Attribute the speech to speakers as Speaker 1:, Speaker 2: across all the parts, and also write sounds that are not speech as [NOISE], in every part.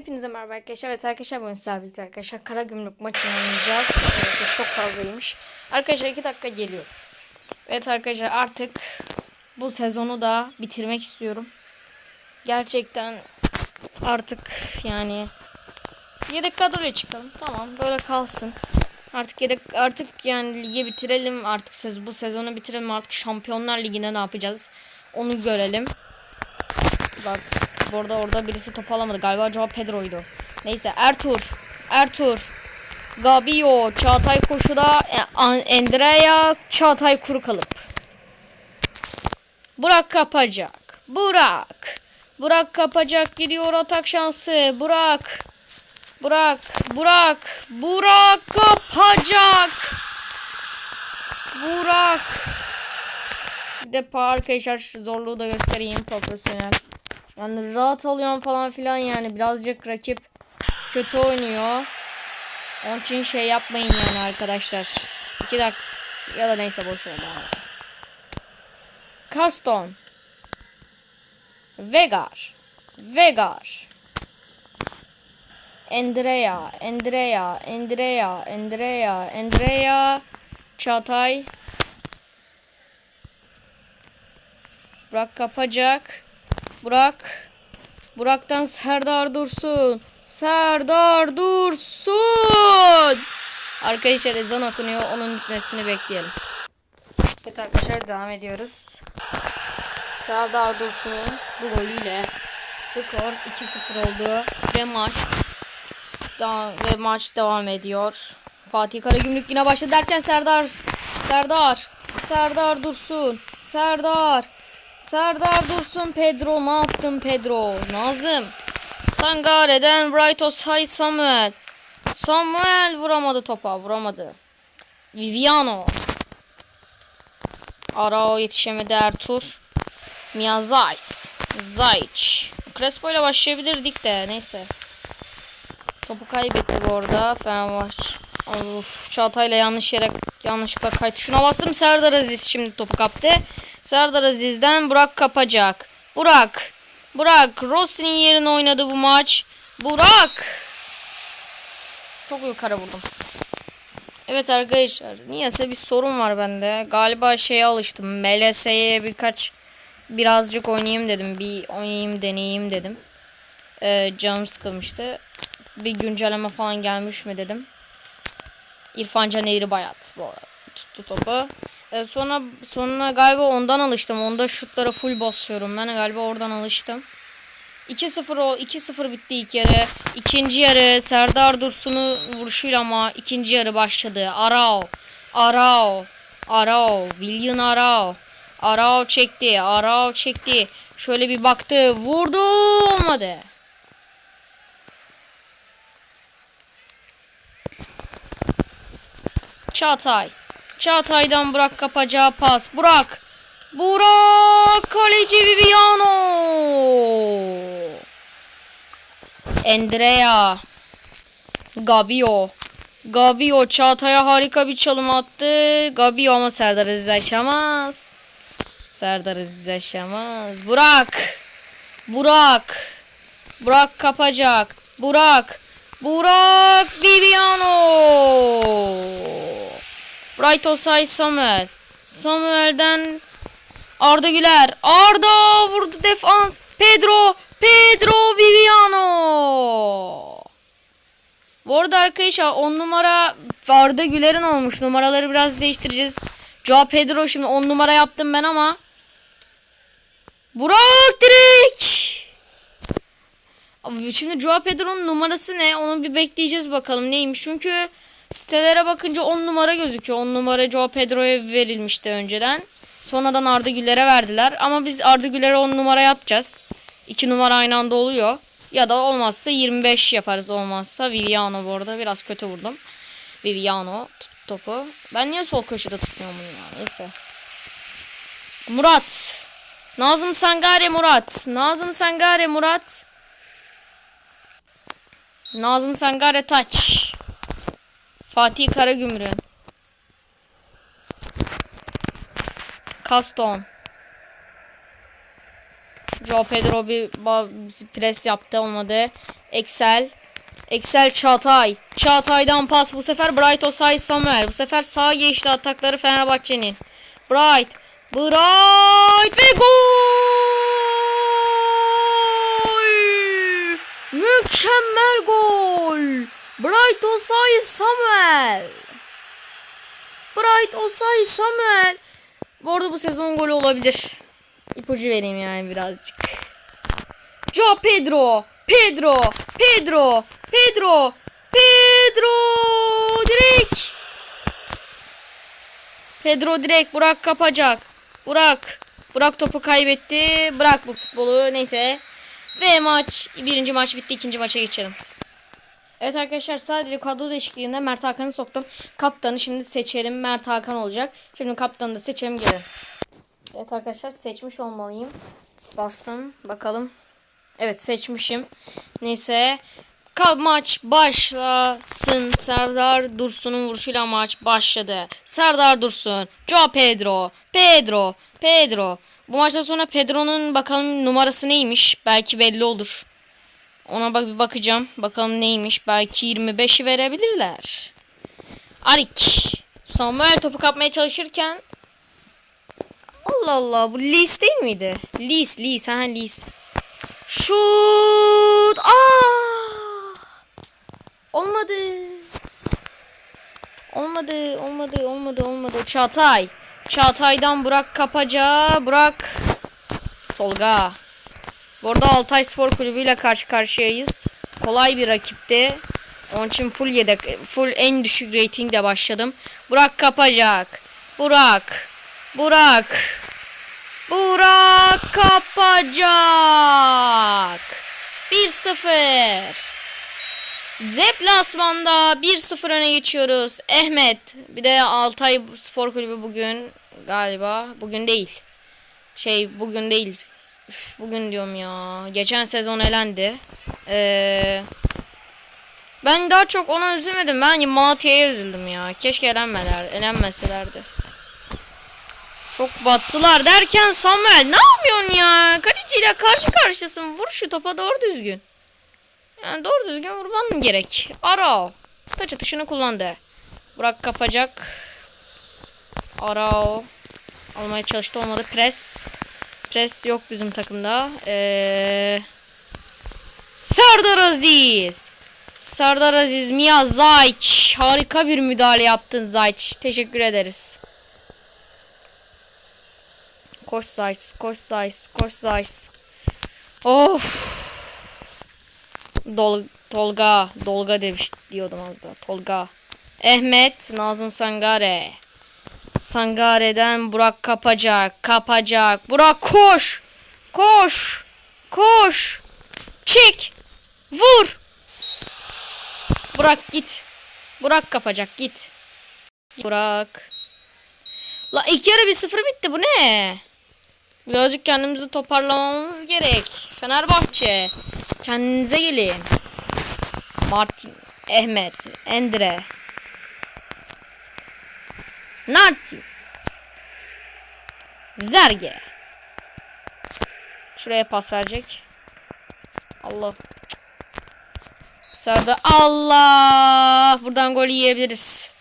Speaker 1: Hepinize merhaba arkadaşlar. Evet arkadaşlar bugün sizlerle birlikte arkadaşlar Kara Gümrük maçını oynayacağız. Evet, ses çok fazlaymış. Arkadaşlar 2 dakika geliyor. Evet arkadaşlar artık bu sezonu da bitirmek istiyorum. Gerçekten artık yani yedek kadroyla çıkalım. Tamam böyle kalsın. Artık yedek artık yani ligi bitirelim. Artık sez bu sezonu bitirelim. Artık Şampiyonlar Ligi'nde ne yapacağız? Onu görelim. Bak burada orada birisi top alamadı. Galiba cevap Pedro'ydu. Neyse Ertur. Ertur. Gabio. Çağatay Koşu'da e, Andrea Çağatay Kuru kalıp. Burak kapacak. Burak. Burak kapacak. Gidiyor atak şansı. Burak. Burak. Burak. Burak kapacak. Burak. Bir de pa- arkadaşlar şu zorluğu da göstereyim profesyonel. Yani rahat alıyorum falan filan yani birazcık rakip kötü oynuyor. Onun için şey yapmayın yani arkadaşlar. 2 dakika ya da neyse boş ver. Caston. Vegar. Vegar. Andrea, Andrea, Andrea, Andrea, Andrea, Çağatay. Burak kapacak. Burak. Burak'tan Serdar Dursun. Serdar Dursun. Arkadaşlar ezan okunuyor. Onun bitmesini bekleyelim. Evet arkadaşlar devam ediyoruz. Serdar Dursun'un bu golüyle skor 2-0 oldu ve maç ve maç devam ediyor. Fatih Karagümrük yine başladı derken Serdar Serdar Serdar Dursun Serdar Serdar Dursun Pedro ne yaptın Pedro? Nazım Sangare'den Bright Osay Samuel. Samuel vuramadı topa vuramadı. Viviano. Arao yetişemedi Ertur Mia Zayt Zayç Crespo ile başlayabilirdik de neyse. Topu kaybetti bu arada Fenerbahçe. Of Çağatay'la yanlış yere yanlışlıkla kaydı. Şuna bastım Serdar Aziz şimdi topu kaptı. Serdar Aziz'den Burak kapacak. Burak. Burak. Rossi'nin yerine oynadı bu maç. Burak. Çok yukarı vurdum. Evet arkadaşlar. Niyeyse bir sorun var bende. Galiba şeye alıştım. MLS'ye birkaç birazcık oynayayım dedim. Bir oynayayım deneyeyim dedim. Ee, canım sıkılmıştı bir güncelleme falan gelmiş mi dedim. İrfan Can Bayat bu arada tuttu topu. Ee, sonra sonra galiba ondan alıştım. Onda şutlara full basıyorum. Ben galiba oradan alıştım. 2-0 o 2-0 bitti ilk yarı. İkinci yarı Serdar Dursun'u vuruşuyla ama ikinci yarı başladı. Arao. Arao. Arao. William Arao. Arao çekti. Arao çekti. Şöyle bir baktı. Vurdu. Olmadı. Çağatay. Çağatay'dan Burak kapacağı pas. Burak. Burak. Kaleci Viviano. Andrea. Gabio. Gabio Çağatay'a harika bir çalım attı. Gabio ama Serdar Aziz aşamaz. Serdar Aziz aşamaz. Burak. Burak. Burak kapacak. Burak. Burak Viviano. Right Osay Samuel. Samuel'den Arda Güler. Arda vurdu defans. Pedro. Pedro Viviano. Bu arada arkadaşlar 10 numara Arda Güler'in olmuş. Numaraları biraz değiştireceğiz. Joao Pedro şimdi 10 numara yaptım ben ama. Burak direkt. Şimdi Joao Pedro'nun numarası ne? Onu bir bekleyeceğiz bakalım neymiş. Çünkü sitelere bakınca 10 numara gözüküyor. 10 numara Joao Pedro'ya verilmişti önceden. Sonradan Arda Güler'e verdiler. Ama biz Arda Güler'e 10 numara yapacağız. 2 numara aynı anda oluyor. Ya da olmazsa 25 yaparız olmazsa. Viviano bu arada biraz kötü vurdum. Viviano tut topu. Ben niye sol köşede tutmuyorum bunu ya? Neyse. Murat. Nazım Sangare Murat. Nazım Sangare Murat. Nazım Sangare Taç. Fatih Karagümrük. Kaston. Joao Pedro bir pres yaptı olmadı. Excel. Excel Çağatay. Çağatay'dan pas bu sefer Bright Osay Samuel. Bu sefer sağ geçti atakları Fenerbahçe'nin. Bright. Bright ve gol! Mükemmel gol! Bright Osay Samuel. Bright Osay Samuel. Bu arada bu sezon golü olabilir. İpucu vereyim yani birazcık. Joe Pedro. Pedro. Pedro. Pedro. Pedro. Direkt. Pedro direkt. Burak kapacak. Burak. Burak topu kaybetti. Bırak bu futbolu. Neyse. Ve maç. Birinci maç bitti. ikinci maça geçelim. Evet arkadaşlar sadece kadro değişikliğinde Mert Hakan'ı soktum. Kaptanı şimdi seçelim. Mert Hakan olacak. Şimdi kaptanı da seçelim gelin. Evet arkadaşlar seçmiş olmalıyım. Bastım. Bakalım. Evet seçmişim. Neyse. Ka maç başlasın. Serdar Dursun'un vuruşuyla maç başladı. Serdar Dursun. Joao Pedro. Pedro. Pedro. Bu maçtan sonra Pedro'nun bakalım numarası neymiş. Belki belli olur. Ona bak bir bakacağım. Bakalım neymiş. Belki 25'i verebilirler. Arik. Samuel topu kapmaya çalışırken Allah Allah bu Lis değil miydi? Lis Lis ha Lis. Şut! Aa! Olmadı. Olmadı, olmadı, olmadı, olmadı. Çağatay. Çağatay'dan Burak Kapaca. Burak. Tolga. Bu arada Altay Spor Kulübü ile karşı karşıyayız. Kolay bir rakipti. Onun için full yedek, full en düşük ratingle başladım. Burak kapacak. Burak. Burak. Burak kapacak. 1-0. Deplasmanda 1-0 öne geçiyoruz. Ehmet. Bir de Altay Spor Kulübü bugün galiba. Bugün değil. Şey bugün değil. Üf, bugün diyorum ya. Geçen sezon elendi. Ee, ben daha çok ona üzülmedim. Ben Malatya'ya üzüldüm ya. Keşke elenmeler, elenmeselerdi. Çok battılar derken Samuel ne yapıyorsun ya? Kaleciyle karşı karşıyasın. Vur şu topa doğru düzgün. Yani doğru düzgün vurman gerek. Arao. Taç atışını kullandı. Burak kapacak. Arao. Almaya çalıştı olmadı. Pres. Pres yok bizim takımda. Ee, Serdar Aziz. Serdar Aziz, Mia Zayç. Harika bir müdahale yaptın Zayç. Teşekkür ederiz. Koş Zayç, koş Zayç, koş Zayç. Of. Dol Tolga, Dolga demiş diyordum az daha. Tolga. Ehmet, Nazım Sangare. Sangare'den Burak kapacak, kapacak. Burak koş. Koş. Koş. Çek. Vur. Burak git. Burak kapacak git. Burak. La ilk yarı bir sıfır bitti bu ne? Birazcık kendimizi toparlamamız gerek. Fenerbahçe. Kendinize gelin. Martin, Ehmet, Endre. Narti. Zerge. Şuraya pas verecek. Allah. Serdar Allah. Buradan gol yiyebiliriz.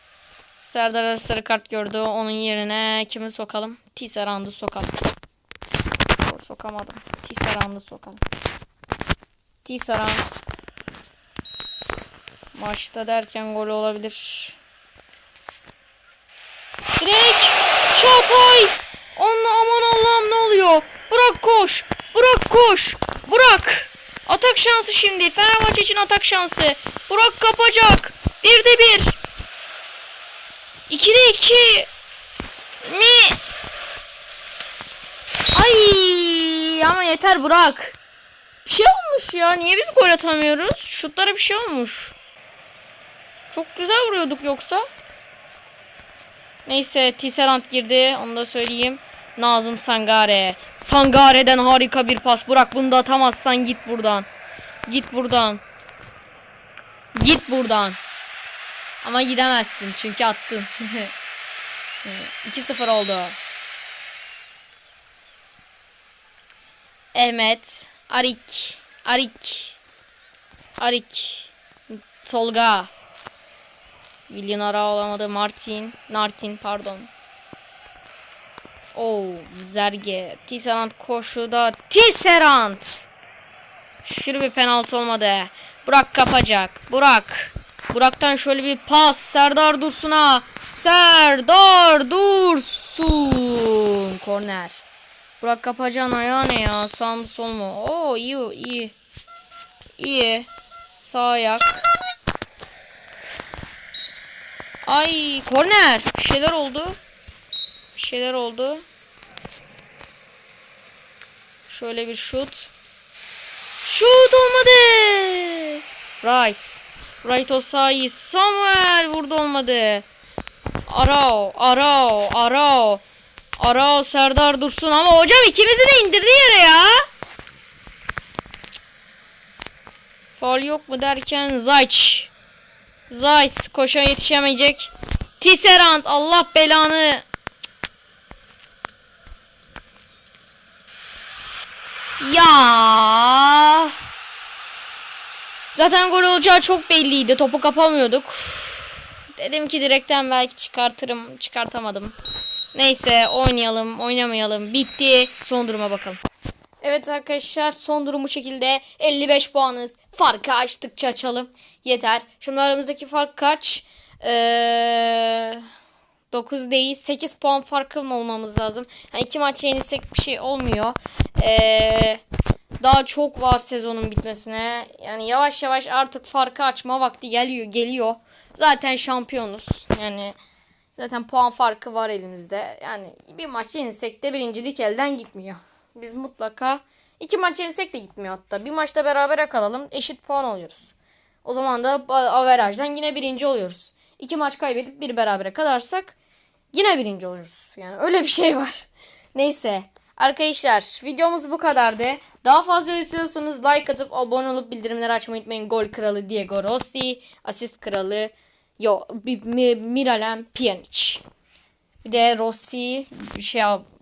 Speaker 1: Serdar sarı kart gördü. Onun yerine kimi sokalım? Tisserand'ı sokalım. Doğru sokamadım. Tisserand'ı sokalım. Tisserand. Maçta derken gol olabilir. Direkt Çağatay. Allah aman Allah'ım ne oluyor? Burak koş. Burak koş. Burak. Atak şansı şimdi. Fenerbahçe için atak şansı. Burak kapacak. Bir de bir. İki de iki. Mi? Ay ama yeter Burak. Bir şey olmuş ya. Niye biz gol atamıyoruz? Şutlara bir şey olmuş. Çok güzel vuruyorduk yoksa. Neyse Tisserand girdi. Onu da söyleyeyim. Nazım Sangare. Sangare'den harika bir pas. Burak bunu da atamazsan git buradan. Git buradan. Git buradan. Ama gidemezsin çünkü attın. [LAUGHS] 2-0 oldu. Ahmet, Arik, Arik, Arik, Tolga, Willian ara olamadı. Martin, Nartin pardon. Oo, Zerge, Tisserand koşuda, Tisserand. Şükür bir penaltı olmadı. Burak kapacak. Burak. Burak'tan şöyle bir pas. Serdar Dursun'a. Serdar Dursun. Korner. Burak Kapacan ayağı ne ya? Sağ mı sol mu? Oo iyi iyi. İyi. Sağ ayak. Ay korner. Bir şeyler oldu. Bir şeyler oldu. Şöyle bir şut. Şut olmadı. Right. Right Osayi. Samuel vurdu olmadı. Arao. Arao. Arao. Arao Serdar Dursun ama hocam ikimizi de indirdi yere ya. Faul yok mu derken Zayç. Zayç koşa yetişemeyecek. Tisserand Allah belanı. Ya. Zaten gol olacağı çok belliydi. Topu kapamıyorduk. Dedim ki direkten belki çıkartırım. Çıkartamadım. Neyse oynayalım oynamayalım. Bitti. Son duruma bakalım. Evet arkadaşlar son durum bu şekilde. 55 puanız. Farkı açtıkça açalım. Yeter. Şimdi aramızdaki fark kaç? Ee, 9 değil. 8 puan farkın olmamız lazım. Yani iki maç yenilsek bir şey olmuyor. Ee, daha çok var sezonun bitmesine. Yani yavaş yavaş artık farkı açma vakti geliyor. Geliyor. Zaten şampiyonuz. Yani zaten puan farkı var elimizde. Yani bir maç yenilsek de birincilik elden gitmiyor. Biz mutlaka iki maç yenilsek de gitmiyor hatta. Bir maçta berabere kalalım. Eşit puan oluyoruz. O zaman da averajdan yine birinci oluyoruz. İki maç kaybedip bir berabere kalarsak yine birinci oluruz. Yani öyle bir şey var. [LAUGHS] Neyse. Arkadaşlar videomuz bu kadardı. Daha fazla istiyorsanız like atıp abone olup bildirimleri açmayı unutmayın. Gol kralı Diego Rossi. Asist kralı Yo, Miralem Pjanic. Bir de Rossi şey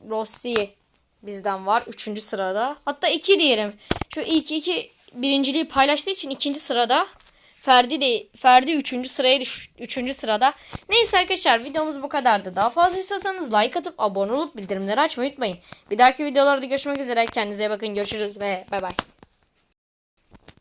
Speaker 1: Rossi bizden var. Üçüncü sırada. Hatta iki diyelim. Şu ilk iki birinciliği paylaştığı için ikinci sırada. Ferdi de Ferdi üçüncü sıraya düş, üçüncü sırada. Neyse arkadaşlar videomuz bu kadardı. Daha fazla istiyorsanız like atıp abone olup bildirimleri açmayı unutmayın. Bir dahaki videolarda görüşmek üzere. Kendinize bakın. Görüşürüz ve bay bay.